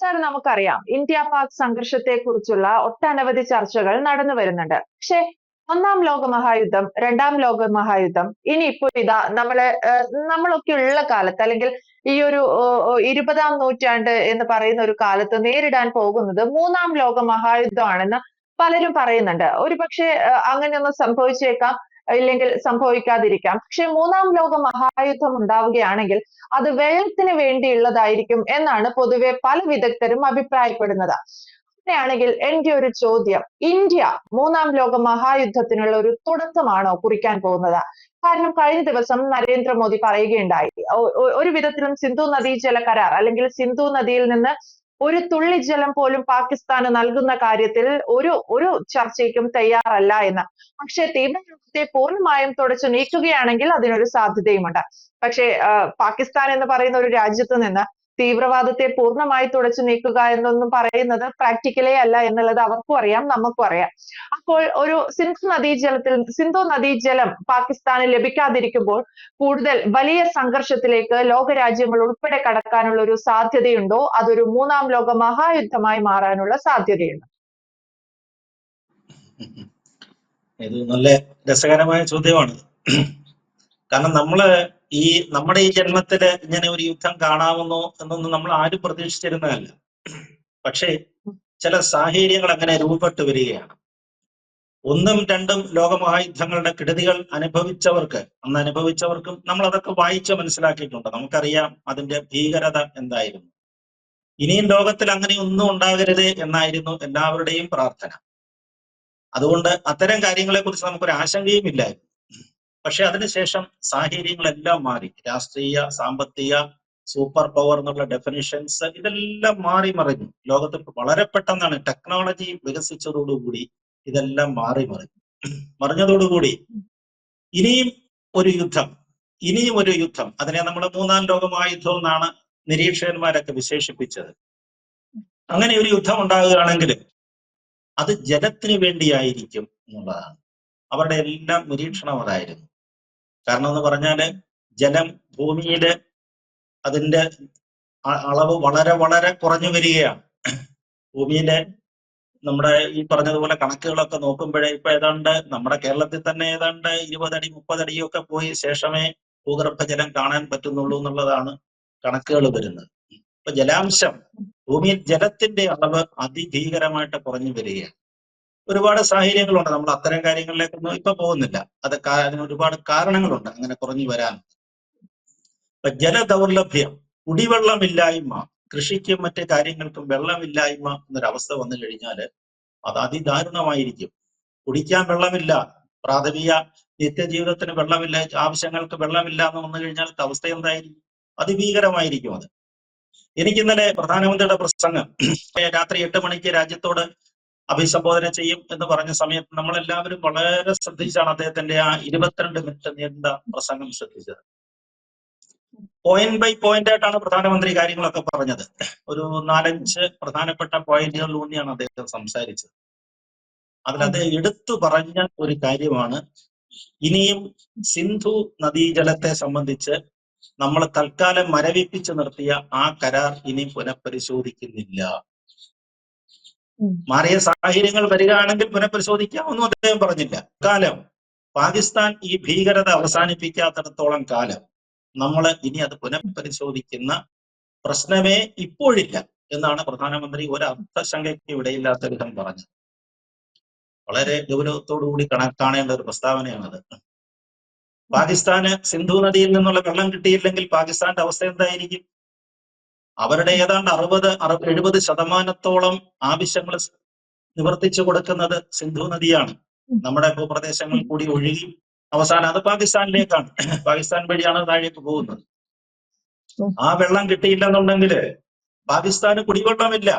Sir നമുക്കറിയാം. India Pak സംഘർഷത്തെ കുറിച്ചുള്ള ഒട്ടനവധി ചർച്ചകൾ നടന്നു വരുന്നുണ്ട്. പക്ഷെ ഒന്നാം ലോക മഹായുദ്ധം രണ്ടാം ലോക മഹായുദ്ധം ഇനി ഇപ്പോ ഇതാ നമ്മളെ നമ്മളൊക്കെ ഉള്ള കാലത്ത് അല്ലെങ്കിൽ ഈ ഒരു ഇരുപതാം നൂറ്റാണ്ട് എന്ന് പറയുന്ന ഒരു കാലത്ത് നേരിടാൻ പോകുന്നത് മൂന്നാം ലോക മഹായുദ്ധമാണെന്ന് പലരും പറയുന്നുണ്ട്. ഒരുപക്ഷെ അങ്ങനെയൊന്നും സംഭവിച്ചേക്കാം. ഇല്ലെങ്കിൽ സംഭവിക്കാതിരിക്കാം. പക്ഷെ മൂന്നാം ലോക മഹായുദ്ധം ഉണ്ടാവുകയാണെങ്കിൽ അത് വെള്ളത്തിന് വേണ്ടിയുള്ളതായിരിക്കും എന്നാണ് പൊതുവെ പല വിദഗ്ധരും അഭിപ്രായപ്പെടുന്നത്. അങ്ങനെയാണെങ്കിൽ എന്റെ ഒരു ചോദ്യം ഇന്ത്യ മൂന്നാം ലോക മഹായുദ്ധത്തിനുള്ള ഒരു തുടക്കമാണോ കുറിക്കാൻ പോകുന്നത്? കാരണം കഴിഞ്ഞ ദിവസം നരേന്ദ്രമോദി പറയുകയുണ്ടായി ഒരു വിധത്തിലും സിന്ധു നദീജല കരാർ അല്ലെങ്കിൽ സിന്ധു നദിയിൽ നിന്ന് ഒരു തുള്ളി ജലം പോലും പാകിസ്ഥാന് നൽകുന്ന കാര്യത്തിൽ ഒരു ഒരു ചർച്ചയ്ക്കും തയ്യാറല്ല എന്ന്. പക്ഷെ തീവ്രവാദത്തെ പൂർണമായും തുടച്ചു നീക്കുകയാണെങ്കിൽ അതിനൊരു സാധ്യതയുമുണ്ട്. പക്ഷേ പാകിസ്ഥാൻ എന്ന് പറയുന്ന ഒരു രാജ്യത്ത് നിന്ന് തീവ്രവാദത്തെ പൂർണമായി തുടച്ചു നീക്കുക എന്നൊന്നും പറയുന്നത് പ്രാക്ടിക്കലേ അല്ല എന്നുള്ളത് അവർക്കും അറിയാം നമുക്കും അറിയാം. അപ്പോൾ ഒരു സിന്ധു നദീജലത്തിൽ സിന്ധു നദീജലം പാകിസ്ഥാന് ലഭിക്കാതിരിക്കുമ്പോൾ കൂടുതൽ വലിയ സംഘർഷത്തിലേക്ക് ലോകരാജ്യങ്ങൾ ഉൾപ്പെടെ കടക്കാനുള്ള ഒരു സാധ്യതയുണ്ടോ? അതൊരു മൂന്നാം ലോക മഹായുദ്ധമായി മാറാനുള്ള സാധ്യതയുണ്ടോ. ഇത് നല്ല രസകരമായ ചോദ്യമാണ്. കാരണം നമ്മൾ ഈ നമ്മുടെ ഈ ജന്മത്തിൽ ഇങ്ങനെ ഒരു യുദ്ധം കാണാവുന്നോ എന്നൊന്നും നമ്മൾ ആരും പ്രതീക്ഷിച്ചിരുന്നതല്ല. പക്ഷേ ചില സാഹചര്യങ്ങൾ അങ്ങനെ രൂപപ്പെട്ടു വരികയാണ്. ഒന്നും രണ്ടും ലോകമഹായുദ്ധങ്ങളുടെ കെടുതികൾ അനുഭവിച്ചവർക്ക് അന്ന് അനുഭവിച്ചവർക്കും നമ്മൾ അതൊക്കെ വായിച്ച് മനസ്സിലാക്കിയിട്ടുണ്ട്. നമുക്കറിയാം അതിന്റെ ഭീകരത എന്തായിരുന്നു. ഇനിയും ലോകത്തിൽ അങ്ങനെ ഒന്നും ഉണ്ടാകരുത് എന്നായിരുന്നു എല്ലാവരുടെയും പ്രാർത്ഥന. അതുകൊണ്ട് അത്തരം കാര്യങ്ങളെ കുറിച്ച് നമുക്കൊരു ആശങ്കയും ഇല്ലായിരുന്നു പക്ഷെ അതിനുശേഷം സാഹചര്യങ്ങളെല്ലാം മാറി. രാഷ്ട്രീയ സാമ്പത്തിക സൂപ്പർ പവർ എന്നുള്ള ഡെഫിനിഷൻസ് ഇതെല്ലാം മാറി മറിഞ്ഞു. ലോകത്ത് വളരെ പെട്ടെന്നാണ് ടെക്നോളജി വികസിച്ചതോടുകൂടി ഇതെല്ലാം മാറി മറിഞ്ഞു. മറിഞ്ഞതോടുകൂടി ഇനിയും ഒരു യുദ്ധം ഇനിയും ഒരു യുദ്ധം. അതിനെ നമ്മൾ മൂന്നാം ലോകമഹായുദ്ധം എന്നാണ് നിരീക്ഷകന്മാരൊക്കെ വിശേഷിപ്പിച്ചത്. അങ്ങനെ ഒരു യുദ്ധം ഉണ്ടാകുകയാണെങ്കിൽ അത് ജലത്തിന് വേണ്ടിയായിരിക്കും എന്നുള്ളതാണ്. അവരുടെ എല്ലാം നിരീക്ഷണം അതായിരുന്നു. കാരണം എന്ന് പറഞ്ഞാൽ ജലം ഭൂമിയിൽ അതിന്റെ അളവ് വളരെ വളരെ കുറഞ്ഞു വരികയാണ്. ഭൂമിയിലെ നമ്മുടെ ഈ പറഞ്ഞതുപോലെ കണക്കുകളൊക്കെ നോക്കുമ്പോഴേ ഇപ്പൊ ഏതാണ്ട് നമ്മുടെ കേരളത്തിൽ തന്നെ ഏതാണ്ട് ഇരുപതടി മുപ്പതടിയൊക്കെ പോയി ശേഷമേ ഭൂഗർഭജലം കാണാൻ പറ്റുന്നുള്ളൂ എന്നുള്ളതാണ് കണക്കുകൾ വരുന്നത്. ഇപ്പൊ ജലാംശം ഭൂമിയിൽ ജലത്തിന്റെ അളവ് അതിഭീകരമായിട്ട് കുറഞ്ഞു വരികയാണ്. ഒരുപാട് സാഹചര്യങ്ങളുണ്ട്. നമ്മൾ അത്തരം കാര്യങ്ങളിലേക്കൊന്നും ഇപ്പൊ പോകുന്നില്ല. അത് അതിന് ഒരുപാട് കാരണങ്ങളുണ്ട്. അങ്ങനെ കുറഞ്ഞു വരാൻ. ഇപ്പൊ ജലദൗർലഭ്യം കുടിവെള്ളമില്ലായ്മ കൃഷിക്കും മറ്റ് കാര്യങ്ങൾക്കും വെള്ളമില്ലായ്മ എന്നൊരവസ്ഥ വന്നു കഴിഞ്ഞാൽ അത് അതിദാരുണമായിരിക്കും. കുടിക്കാൻ വെള്ളമില്ല. പ്രാഥമിക നിത്യജീവിതത്തിന് വെള്ളമില്ല. ആവശ്യങ്ങൾക്ക് വെള്ളമില്ല എന്ന് വന്നു കഴിഞ്ഞാൽ അവസ്ഥ എന്തായിരിക്കും? അതിഭീകരമായിരിക്കും അത്. എനിക്ക് ഇന്നലെ പ്രധാനമന്ത്രിയുടെ പ്രസംഗം രാത്രി എട്ട് മണിക്ക് രാജ്യത്തോട് അഭിസംബോധന ചെയ്യും എന്ന് പറഞ്ഞ സമയത്ത് നമ്മളെല്ലാവരും വളരെ ശ്രദ്ധിച്ചാണ് അദ്ദേഹത്തിന്റെ ആ ഇരുപത്തിരണ്ട് മിനിറ്റ് നീണ്ട പ്രസംഗം ശ്രദ്ധിച്ചത്. പോയിന്റ് ബൈ പോയിന്റ് ആയിട്ടാണ് പ്രധാനമന്ത്രി കാര്യങ്ങളൊക്കെ പറഞ്ഞത്. ഒരു നാലഞ്ച് പ്രധാനപ്പെട്ട പോയിന്റുകൾ ഊന്നിയാണ് അദ്ദേഹം സംസാരിച്ചത്. അതിൽ അദ്ദേഹം എടുത്തു പറഞ്ഞ ഒരു കാര്യമാണ്. ഇനിയും സിന്ധു നദീജലത്തെ സംബന്ധിച്ച് നമ്മൾ തൽക്കാലം മരവിപ്പിച്ചു നിർത്തിയ ആ കരാർ ഇനി പുനഃപരിശോധിക്കുന്നില്ല. മാറിയ സാഹചര്യങ്ങൾ വരികയാണെങ്കിൽ പുനഃപരിശോധിക്കാമെന്നും അദ്ദേഹം പറഞ്ഞില്ല. കാലം. പാകിസ്ഥാൻ ഈ ഭീകരത അവസാനിപ്പിക്കാത്തിടത്തോളം കാലം നമ്മൾ ഇനി അത് പുനഃപരിശോധിക്കുന്ന പ്രശ്നമേ ഇപ്പോഴില്ല എന്നാണ് പ്രധാനമന്ത്രി ഒരു അർത്ഥശങ്കയ്ക്ക് ഇടയില്ലാത്ത വിധം പറഞ്ഞത്. വളരെ ഗൗരവത്തോടുകൂടി കണക്കാണേണ്ട കാണേണ്ട ഒരു പ്രസ്താവനയാണത്. പാകിസ്ഥാന് സിന്ധു നദിയിൽ നിന്നുള്ള വെള്ളം കിട്ടിയില്ലെങ്കിൽ പാകിസ്ഥാന്റെ അവസ്ഥ എന്തായിരിക്കും? അവരുടെ ഏതാണ്ട് അറുപത് അറു എഴുപത് ശതമാനത്തോളം ആവശ്യങ്ങൾ നിവർത്തിച്ചു കൊടുക്കുന്നത് സിന്ധു നദിയാണ്. നമ്മുടെ ഭൂപ്രദേശങ്ങളിൽ കൂടി ഒഴുകി അവസാനം അത് പാകിസ്ഥാനിലേക്കാണ്. പാകിസ്ഥാൻ വഴിയാണ് താഴേക്ക് പോകുന്നത്. ആ വെള്ളം കിട്ടിയില്ലെന്നുണ്ടെങ്കിൽ പാകിസ്ഥാന് കുടിവെള്ളമില്ല.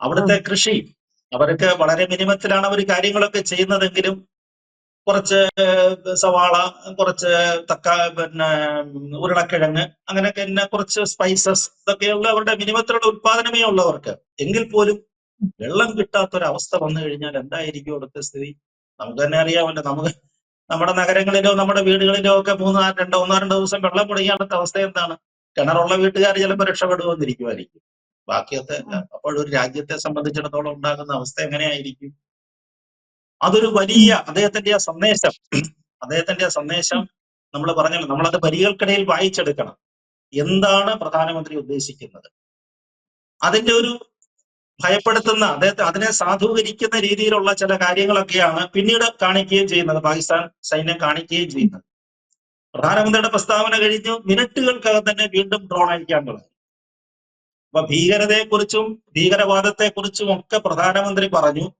അവിടുത്തെ കൃഷി അവർക്ക് വളരെ മിനിമത്തിലാണ് അവർ കാര്യങ്ങളൊക്കെ ചെയ്യുന്നതെങ്കിലും കുറച്ച് സവാള കുറച്ച് തക്ക പിന്നെ ഉരുളക്കിഴങ്ങ് അങ്ങനെയൊക്കെ തന്നെ കുറച്ച് സ്പൈസസ് ഇതൊക്കെയുള്ള അവരുടെ മിനിമത്തിലുള്ള ഉത്പാദനമേ ഉള്ളവർക്ക്. എങ്കിൽ പോലും വെള്ളം കിട്ടാത്തൊരവസ്ഥ വന്നു കഴിഞ്ഞാൽ എന്തായിരിക്കും അവിടുത്തെ സ്ഥിതി? നമുക്ക് തന്നെ അറിയാമല്ലോ. നമുക്ക് നമ്മുടെ നഗരങ്ങളിലോ നമ്മുടെ വീടുകളിലോ ഒക്കെ മൂന്നോ രണ്ടോ ഒന്നോ രണ്ടോ ദിവസം വെള്ളം മുടങ്ങിയാലത്തെ അവസ്ഥ എന്താണ്? കിണറുള്ള വീട്ടുകാർ ചിലപ്പോൾ രക്ഷപ്പെടുമെന്നിരിക്കുമായിരിക്കും. ബാക്കിയൊക്കെ അപ്പോഴൊരു രാജ്യത്തെ സംബന്ധിച്ചിടത്തോളം ഉണ്ടാകുന്ന അവസ്ഥ എങ്ങനെയായിരിക്കും? അതൊരു വലിയ അദ്ദേഹത്തിന്റെ ആ സന്ദേശം അദ്ദേഹത്തിന്റെ ആ സന്ദേശം നമ്മൾ പറഞ്ഞല്ലോ നമ്മളത് വരികൾക്കിടയിൽ വായിച്ചെടുക്കണം. എന്താണ് പ്രധാനമന്ത്രി ഉദ്ദേശിക്കുന്നത്? അതിന്റെ ഒരു ഭയപ്പെടുത്തുന്ന അദ്ദേഹത്തെ അതിനെ സാധൂകരിക്കുന്ന രീതിയിലുള്ള ചില കാര്യങ്ങളൊക്കെയാണ് പിന്നീട് കാണിക്കുകയും ചെയ്യുന്നത് പാകിസ്ഥാൻ സൈന്യം കാണിക്കുകയും ചെയ്യുന്നത്. പ്രധാനമന്ത്രിയുടെ പ്രസ്താവന കഴിഞ്ഞു മിനിറ്റുകൾക്കകം തന്നെ വീണ്ടും ഡ്രോൺ അയക്കാൻ തുടങ്ങി. അപ്പൊ ഭീകരതയെക്കുറിച്ചും ഭീകരവാദത്തെക്കുറിച്ചും ഒക്കെ പ്രധാനമന്ത്രി പറഞ്ഞു.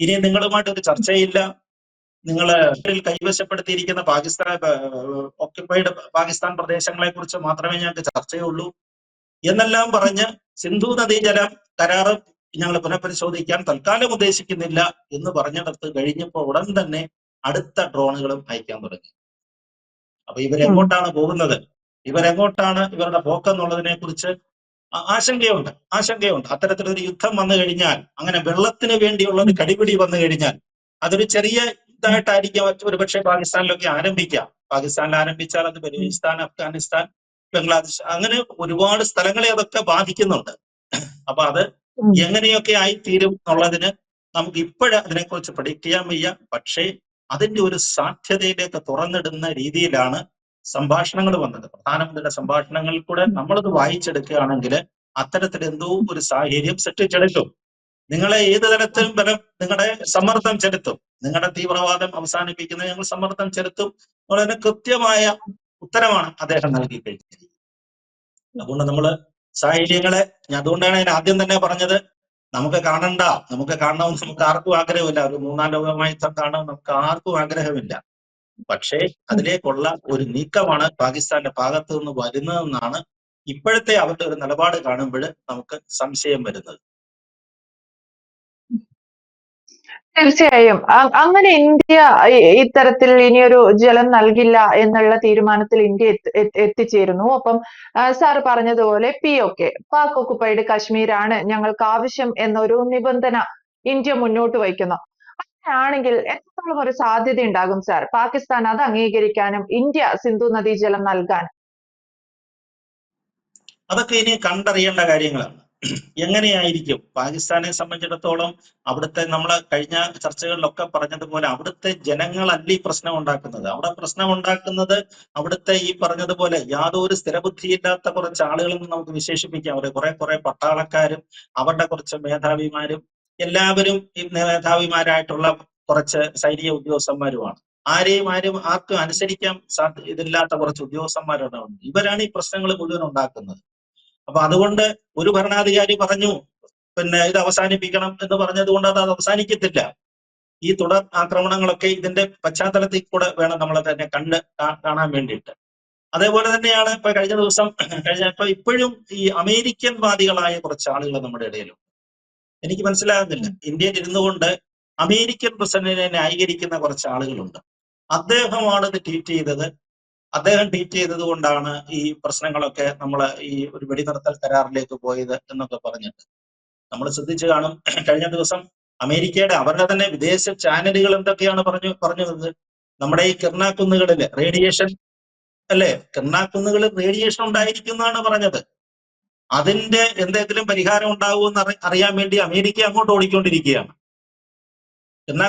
ഇനി നിങ്ങളുമായിട്ട് ഒരു ചർച്ചയില്ല. നിങ്ങൾ കൈവശപ്പെടുത്തിയിരിക്കുന്ന പാകിസ്ഥാൻ ഓക്യുപ്പൈഡ് പാകിസ്ഥാൻ പ്രദേശങ്ങളെ കുറിച്ച് മാത്രമേ ഞങ്ങൾക്ക് ചർച്ചയുള്ളൂ. എന്നെല്ലാം പറഞ്ഞ് സിന്ധു നദീജലം കരാറ് ഞങ്ങൾ പുനഃപരിശോധിക്കാൻ തൽക്കാലം ഉദ്ദേശിക്കുന്നില്ല എന്ന് പറഞ്ഞിടത്ത് കഴിഞ്ഞപ്പോൾ ഉടൻ തന്നെ അടുത്ത ഡ്രോണുകളും അയക്കാൻ തുടങ്ങി. അപ്പൊ ഇവരെങ്ങോട്ടാണ് പോകുന്നത്? ഇവരെങ്ങോട്ടാണ് ഇവരുടെ പോക്കെന്നുള്ളതിനെ കുറിച്ച് ആശങ്കയുണ്ട് ആശങ്കയുണ്ട്. അത്തരത്തിലൊരു യുദ്ധം വന്നു കഴിഞ്ഞാൽ അങ്ങനെ വെള്ളത്തിന് വേണ്ടിയുള്ള ഒരു കടിപിടി വന്നു കഴിഞ്ഞാൽ അതൊരു ചെറിയ ഇതായിട്ടായിരിക്കാം ഒരു പക്ഷേ പാകിസ്ഥാനിലൊക്കെ ആരംഭിക്കാം പാകിസ്ഥാനിൽ ആരംഭിച്ചാൽ അത് ബലൂചിസ്ഥാൻ അഫ്ഗാനിസ്ഥാൻ ബംഗ്ലാദേശ് അങ്ങനെ ഒരുപാട് സ്ഥലങ്ങളെ അതൊക്കെ ബാധിക്കുന്നുണ്ട്. അപ്പൊ അത് എങ്ങനെയൊക്കെ ആയി ആയിത്തീരും എന്നുള്ളതിന് നമുക്ക് ഇപ്പോഴും അതിനെക്കുറിച്ച് പ്രഡിക്റ്റ് ചെയ്യാൻ വയ്യ പക്ഷേ അതിന്റെ ഒരു സാധ്യതയിലേക്ക് തുറന്നിടുന്ന രീതിയിലാണ് സംഭാഷണങ്ങൾ വന്നത്. പ്രധാനമന്ത്രിയുടെ സംഭാഷണങ്ങളിൽ കൂടെ നമ്മളത് വായിച്ചെടുക്കുകയാണെങ്കിൽ അത്തരത്തിൽ എന്തോ ഒരു സാഹചര്യം സൃഷ്ടിച്ചെടുക്കും. നിങ്ങളെ ഏത് തരത്തിലും ബലം നിങ്ങളുടെ സമ്മർദ്ദം ചെലുത്തും. നിങ്ങളുടെ തീവ്രവാദം അവസാനിപ്പിക്കുന്നത് ഞങ്ങൾ സമ്മർദ്ദം ചെലുത്തും. വളരെ കൃത്യമായ ഉത്തരമാണ് അദ്ദേഹം നൽകി കഴിഞ്ഞത് അതുകൊണ്ട് നമ്മൾ സാഹചര്യങ്ങളെ ഞാൻ അതുകൊണ്ടാണ് ഞാൻ ആദ്യം തന്നെ പറഞ്ഞത്. നമുക്ക് കാണണ്ട. നമുക്ക് കാണണമെന്ന് നമുക്ക് ആർക്കും ആഗ്രഹമില്ല. ഒരു മൂന്നാം ലോകമായി കാണാൻ നമുക്ക് ആർക്കും ആഗ്രഹമില്ല. പക്ഷേ അതിലേക്കുള്ള ഒരു നീക്കമാണ് പാകിസ്ഥാന്റെ ഭാഗത്ത് നിന്ന് വരുന്നതെന്നാണ് ഇപ്പോഴത്തെ അവരുടെ ഒരു നിലപാട് കാണുമ്പോൾ നമുക്ക് സംശയം വരുന്നത്. തീർച്ചയായും. അങ്ങനെ ഇന്ത്യ ഇത്തരത്തിൽ ഇനിയൊരു ജലം നൽകില്ല എന്നുള്ള തീരുമാനത്തിൽ ഇന്ത്യ എത്തി- എത്തി- എത്തിച്ചേരുന്നു. ഒപ്പം സാർ പറഞ്ഞതുപോലെ പി ഒക്കെ പാക് ഒക്കുപ്പൈഡ് കാശ്മീരാണ് ഞങ്ങൾക്ക് ആവശ്യം എന്നൊരു നിബന്ധന ഇന്ത്യ മുന്നോട്ട് വയ്ക്കുന്നു. അങ്ങനെയാണെങ്കിൽ എത്രത്തോളം ഒരു സാധ്യത ഉണ്ടാകും സാർ പാകിസ്ഥാൻ അത് അംഗീകരിക്കാനും ഇന്ത്യ സിന്ധു നദീജലം നൽകാൻ. അതൊക്കെ ഇനി കണ്ടറിയേണ്ട കാര്യങ്ങളാണ്. എങ്ങനെയായിരിക്കും? പാകിസ്ഥാനെ സംബന്ധിച്ചിടത്തോളം അവിടുത്തെ നമ്മൾ കഴിഞ്ഞ ചർച്ചകളിലൊക്കെ പറഞ്ഞതുപോലെ അവിടുത്തെ ജനങ്ങളല്ല ഈ പ്രശ്നം ഉണ്ടാക്കുന്നത്. അവിടെ പ്രശ്നം ഉണ്ടാക്കുന്നത് അവിടുത്തെ ഈ പറഞ്ഞതുപോലെ യാതൊരു സ്ഥിരബുദ്ധിയില്ലാത്ത കുറച്ച് ആളുകളെന്ന് നമുക്ക് വിശേഷിപ്പിക്കാം. അവരെ കുറെ കുറെ പട്ടാളക്കാരും അവരുടെ കുറച്ച് മേധാവിമാരും എല്ലാവരും മേധാവിമാരായിട്ടുള്ള കുറച്ച് സൈനിക ഉദ്യോഗസ്ഥന്മാരുമാണ്. ആരെയും ആരും ആർക്കും അനുസരിക്കാൻ സാധ്യ ഇതില്ലാത്ത കുറച്ച് ഉദ്യോഗസ്ഥന്മാരുണ്ടാവും ഇവരാണ് ഈ പ്രശ്നങ്ങൾ മുഴുവൻ ഉണ്ടാക്കുന്നത്. അപ്പൊ അതുകൊണ്ട് ഒരു ഭരണാധികാരി പറഞ്ഞു പിന്നെ ഇത് അവസാനിപ്പിക്കണം എന്ന് പറഞ്ഞത് കൊണ്ട് അത് അവസാനിക്കത്തില്ല. ഈ തുടർ ആക്രമണങ്ങളൊക്കെ ഇതിന്റെ പശ്ചാത്തലത്തിൽ കൂടെ വേണം നമ്മൾ തന്നെ കണ്ട് കാണാൻ വേണ്ടിയിട്ട്. അതേപോലെ തന്നെയാണ് ഇപ്പൊ കഴിഞ്ഞ ദിവസം കഴിഞ്ഞ ഇപ്പൊ ഇപ്പോഴും ഈ അമേരിക്കൻ വാദികളായ കുറച്ച് ആളുകൾ നമ്മുടെ ഇടയിലും എനിക്ക് മനസ്സിലാകുന്നില്ല. ഇന്ത്യയിൽ ഇരുന്നു കൊണ്ട് അമേരിക്കൻ പ്രസിഡന്റിനെ ന്യായീകരിക്കുന്ന കുറച്ച് ആളുകളുണ്ട്. അദ്ദേഹമാണ് ഇത് ട്വീറ്റ് ചെയ്തത്. അദ്ദേഹം ട്വീറ്റ് ചെയ്തത് കൊണ്ടാണ് ഈ പ്രശ്നങ്ങളൊക്കെ നമ്മൾ ഈ ഒരു വെടിനിർത്തൽ കരാറിലേക്ക് പോയത് എന്നൊക്കെ പറഞ്ഞിട്ട്. നമ്മൾ ശ്രദ്ധിച്ചു കാണും കഴിഞ്ഞ ദിവസം അമേരിക്കയുടെ അവരുടെ തന്നെ വിദേശ ചാനലുകൾ എന്തൊക്കെയാണ് പറഞ്ഞു പറഞ്ഞത്? നമ്മുടെ ഈ കിർണാക്കുന്നുകളിൽ റേഡിയേഷൻ അല്ലെ? കിർണാക്കുന്നുകളിൽ റേഡിയേഷൻ ഉണ്ടായിരിക്കുന്നതാണ് പറഞ്ഞത്. അതിന്റെ എന്തെങ്കിലും പരിഹാരം ഉണ്ടാവുമെന്ന് എന്ന് അറിയാൻ വേണ്ടി അമേരിക്ക അങ്ങോട്ട് ഓടിക്കൊണ്ടിരിക്കുകയാണ്.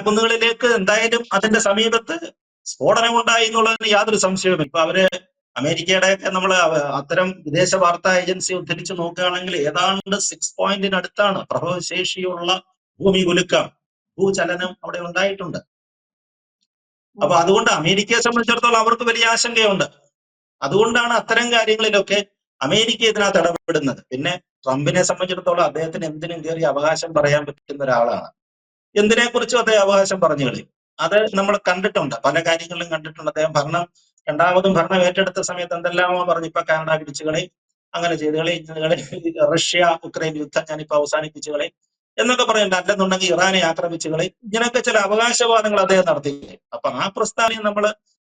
കുന്നുകളിലേക്ക് എന്തായാലും അതിന്റെ സമീപത്ത് സ്ഫോടനം ഉണ്ടായി എന്നുള്ളതിന് യാതൊരു സംശയവും ഇപ്പൊ അവർ അമേരിക്കയുടെ ഒക്കെ നമ്മൾ അത്തരം വിദേശ വാർത്താ ഏജൻസി ഉദ്ധരിച്ച് നോക്കുകയാണെങ്കിൽ ഏതാണ്ട് സിക്സ് പോയിന്റിനടുത്താണ് പ്രഭവശേഷിയുള്ള ഭൂമി കുലുക്കം. ഭൂചലനം അവിടെ ഉണ്ടായിട്ടുണ്ട്. അപ്പൊ അതുകൊണ്ട് അമേരിക്കയെ സംബന്ധിച്ചിടത്തോളം അവർക്ക് വലിയ ആശങ്കയുണ്ട്. അതുകൊണ്ടാണ് അത്തരം കാര്യങ്ങളിലൊക്കെ അമേരിക്ക ഇതിനകത്ത് ഇടപെടുന്നത് പിന്നെ ട്രംപിനെ സംബന്ധിച്ചിടത്തോളം അദ്ദേഹത്തിന് എന്തിനും കയറി അവകാശം പറയാൻ പറ്റുന്ന ഒരാളാണ്. എന്തിനെ കുറിച്ചും അദ്ദേഹം അവകാശം പറഞ്ഞു കളി. അത് നമ്മൾ കണ്ടിട്ടുണ്ട്. പല കാര്യങ്ങളിലും കണ്ടിട്ടുണ്ട്. അദ്ദേഹം ഭരണം രണ്ടാമതും ഭരണം ഏറ്റെടുത്ത സമയത്ത് എന്തെല്ലാമോ പറഞ്ഞു. ഇപ്പൊ കാനഡ പിടിച്ചു കളി അങ്ങനെ ചെയ്തു കളി കളി. റഷ്യ ഉക്രൈൻ യുദ്ധം ഞാനിപ്പോ അവസാനിപ്പിച്ചു കളി എന്നൊക്കെ പറയുന്നുണ്ട് അല്ലെന്നുണ്ടെങ്കിൽ ഇറാനെ ആക്രമിച്ചു കളി. ഇങ്ങനെയൊക്കെ ചില അവകാശവാദങ്ങൾ അദ്ദേഹം നടത്തിയില്ലേ? അപ്പൊ ആ പ്രസ്ഥാനം നമ്മൾ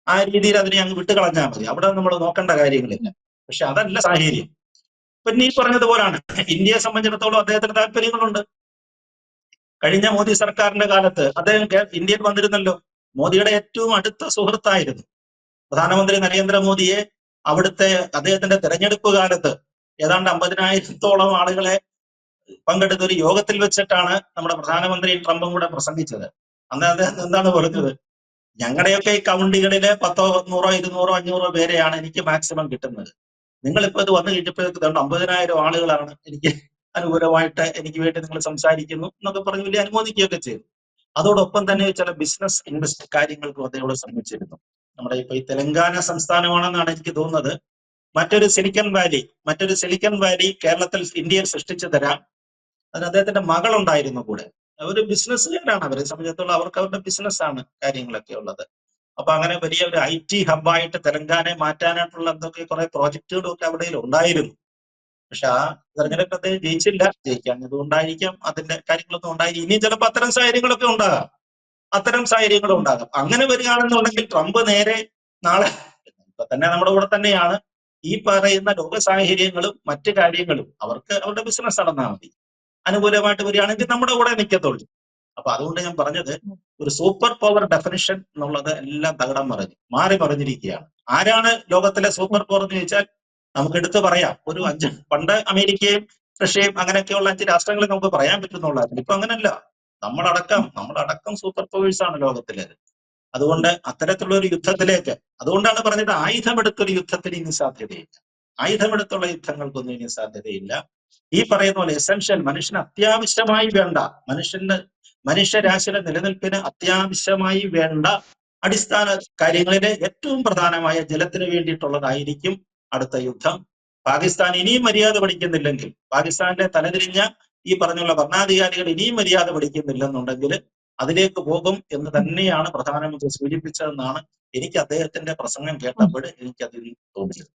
ആ രീതിയിൽ അതിനെ അങ്ങ് വിട്ടുകളഞ്ഞാൽ മതി. അവിടെ നമ്മൾ നോക്കേണ്ട കാര്യങ്ങളില്ല. പക്ഷെ അതല്ല സാഹചര്യം. ഇപ്പൊ നീ പറഞ്ഞതുപോലാണ്. ഇന്ത്യയെ സംബന്ധിച്ചിടത്തോളം അദ്ദേഹത്തിന് താല്പര്യങ്ങളുണ്ട്. കഴിഞ്ഞ മോദി സർക്കാരിന്റെ കാലത്ത് അദ്ദേഹം ഇന്ത്യയിൽ വന്നിരുന്നല്ലോ. മോദിയുടെ ഏറ്റവും അടുത്ത സുഹൃത്തായിരുന്നു. പ്രധാനമന്ത്രി നരേന്ദ്രമോദിയെ അവിടുത്തെ അദ്ദേഹത്തിന്റെ തെരഞ്ഞെടുപ്പ് കാലത്ത് ഏതാണ്ട് അമ്പതിനായിരത്തോളം ആളുകളെ പങ്കെടുത്ത ഒരു യോഗത്തിൽ വെച്ചിട്ടാണ് നമ്മുടെ പ്രധാനമന്ത്രി ട്രംപും കൂടെ പ്രസംഗിച്ചത്. അന്ന് അദ്ദേഹം എന്താണ് പറഞ്ഞത്? ഞങ്ങളുടെയൊക്കെ ഈ കൗണ്ടികളിലെ പത്തോ നൂറോ ഇരുന്നൂറോ അഞ്ഞൂറോ പേരെയാണ് എനിക്ക് മാക്സിമം കിട്ടുന്നത്. നിങ്ങളിപ്പോ ഇത് വന്നു കഴിഞ്ഞപ്പോഴേക്ക് ദണ്ട് അമ്പതിനായിരം ആളുകളാണ് എനിക്ക് അനുകൂലമായിട്ട് എനിക്ക് വേണ്ടി നിങ്ങൾ സംസാരിക്കുന്നു എന്നൊക്കെ പറഞ്ഞ് വലിയ അനുമോദിക്കുകയൊക്കെ ചെയ്തു. അതോടൊപ്പം തന്നെ ചില ബിസിനസ് ഇൻവെസ്റ്റ് കാര്യങ്ങൾക്കും അദ്ദേഹം ശ്രമിച്ചിരുന്നു. നമ്മുടെ ഇപ്പൊ ഈ തെലങ്കാന സംസ്ഥാനമാണെന്നാണ് എനിക്ക് തോന്നുന്നത്. മറ്റൊരു സിലിക്കൺ വാലി മറ്റൊരു സിലിക്കൺ വാലി കേരളത്തിൽ ഇന്ത്യയിൽ സൃഷ്ടിച്ചു തരാം. അതിന് അദ്ദേഹത്തിന്റെ മകളുണ്ടായിരുന്നു കൂടെ. ഒരു ബിസിനസ്സുകാരാണ് അവരെ സംബന്ധിച്ചിടത്തോളം അവർക്ക് അവരുടെ ബിസിനസ്സാണ് കാര്യങ്ങളൊക്കെ ഉള്ളത്. അപ്പൊ അങ്ങനെ വലിയ ഒരു ഐ ടി ഹബ്ബായിട്ട് തെലങ്കാനയെ മാറ്റാനായിട്ടുള്ള എന്തൊക്കെ കുറെ പ്രോജക്റ്റുകളും ഒക്കെ അവിടെ ഉണ്ടായിരുന്നു. പക്ഷെ ആ തെരഞ്ഞെടുപ്പ് അദ്ദേഹം ജയിച്ചില്ല. ജയിക്കാൻ ഇതുകൊണ്ടായിരിക്കാം അതിന്റെ കാര്യങ്ങളൊന്നും ഉണ്ടായിരിക്കും ഇനി ചിലപ്പോൾ അത്തരം സാഹചര്യങ്ങളൊക്കെ ഉണ്ടാകാം. അത്തരം സാഹചര്യങ്ങളും ഉണ്ടാകാം. അങ്ങനെ വരികയാണെന്നുണ്ടെങ്കിൽ ട്രംപ് നേരെ നാളെ ഇപ്പൊ തന്നെ നമ്മുടെ കൂടെ തന്നെയാണ്. ഈ പറയുന്ന ലോക സാഹചര്യങ്ങളും മറ്റു കാര്യങ്ങളും അവർക്ക് അവരുടെ ബിസിനസ് നടന്നാൽ മതി. അനുകൂലമായിട്ട് വരികയാണെങ്കിൽ നമ്മുടെ കൂടെ നിൽക്കത്തുള്ളൂ. അപ്പൊ അതുകൊണ്ട് ഞാൻ പറഞ്ഞത് ഒരു സൂപ്പർ പവർ ഡെഫിനിഷൻ എന്നുള്ളത് എല്ലാം തകിടം മറിഞ്ഞു മാറി മറിഞ്ഞിരിക്കുകയാണ്. ആരാണ് ലോകത്തിലെ സൂപ്പർ പവർ എന്ന് ചോദിച്ചാൽ നമുക്ക് എടുത്തു പറയാം. ഒരു അഞ്ച് പണ്ട് അമേരിക്കയും റഷ്യയും അങ്ങനെയൊക്കെയുള്ള അഞ്ച് രാഷ്ട്രങ്ങൾ നമുക്ക് പറയാൻ പറ്റുന്നുള്ളായിരുന്നു. ഇപ്പൊ അങ്ങനല്ല. നമ്മളടക്കം നമ്മളടക്കം സൂപ്പർ പവേഴ്സ് ആണ് ലോകത്തിലേത്. അതുകൊണ്ട് അത്തരത്തിലുള്ള ഒരു യുദ്ധത്തിലേക്ക് അതുകൊണ്ടാണ് പറഞ്ഞത് ആയുധമെടുത്തൊരു യുദ്ധത്തിന് ഇനി സാധ്യതയില്ല. ആയുധമെടുത്തുള്ള യുദ്ധങ്ങൾക്കൊന്നും ഇനി സാധ്യതയില്ല. ഈ പറയുന്ന പോലെ എസെൻഷ്യൽ മനുഷ്യന് അത്യാവശ്യമായി വേണ്ട മനുഷ്യന് മനുഷ്യരാശിയുടെ നിലനിൽപ്പിന് അത്യാവശ്യമായി വേണ്ട അടിസ്ഥാന കാര്യങ്ങളിലെ ഏറ്റവും പ്രധാനമായ ജലത്തിന് വേണ്ടിയിട്ടുള്ളതായിരിക്കും അടുത്ത യുദ്ധം. പാകിസ്ഥാൻ ഇനിയും മര്യാദ പഠിക്കുന്നില്ലെങ്കിൽ പാകിസ്ഥാനിലെ തലതിരിഞ്ഞ ഈ പറഞ്ഞുള്ള ഭരണാധികാരികൾ ഇനിയും മര്യാദ പഠിക്കുന്നില്ലെന്നുണ്ടെങ്കിൽ അതിലേക്ക് പോകും എന്ന് തന്നെയാണ് പ്രധാനമന്ത്രി സൂചിപ്പിച്ചതെന്നാണ് എനിക്ക് അദ്ദേഹത്തിന്റെ പ്രസംഗം കേട്ടപ്പോൾ എനിക്കതിൽ തോന്നിയത്.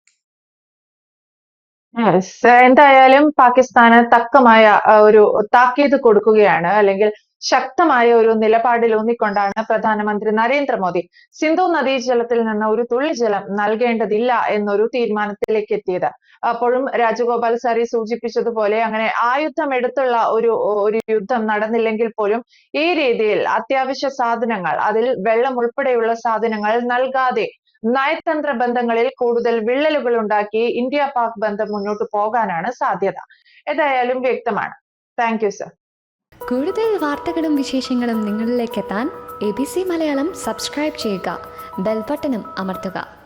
എന്തായാലും പാകിസ്ഥാന് തക്കമായ ഒരു താക്കീത് കൊടുക്കുകയാണ്. അല്ലെങ്കിൽ ശക്തമായ ഒരു നിലപാടിൽ ഊന്നിക്കൊണ്ടാണ് പ്രധാനമന്ത്രി നരേന്ദ്രമോദി സിന്ധു നദീജലത്തിൽ നിന്ന് ഒരു തുള്ളി ജലം നൽകേണ്ടതില്ല എന്നൊരു തീരുമാനത്തിലേക്ക് എത്തിയത്. അപ്പോഴും രാജഗോപാൽ സാരി സൂചിപ്പിച്ചതുപോലെ അങ്ങനെ ആയുധം എടുത്തുള്ള ഒരു ഒരു യുദ്ധം നടന്നില്ലെങ്കിൽ പോലും ഈ രീതിയിൽ അത്യാവശ്യ സാധനങ്ങൾ അതിൽ വെള്ളം ഉൾപ്പെടെയുള്ള സാധനങ്ങൾ നൽകാതെ നയതന്ത്ര ബന്ധങ്ങളിൽ കൂടുതൽ വിള്ളലുകൾ ഉണ്ടാക്കി ഇന്ത്യ പാക് ബന്ധം മുന്നോട്ട് പോകാനാണ് സാധ്യത. ഏതായാലും വ്യക്തമാണ്. താങ്ക് യു സർ കൂടുതൽ വാർത്തകളും വിശേഷങ്ങളും നിങ്ങളിലേക്ക് എത്താൻ A B C Malayalam subscribe ചെയ്യുക. ബെൽബട്ടനും അമർത്തുക.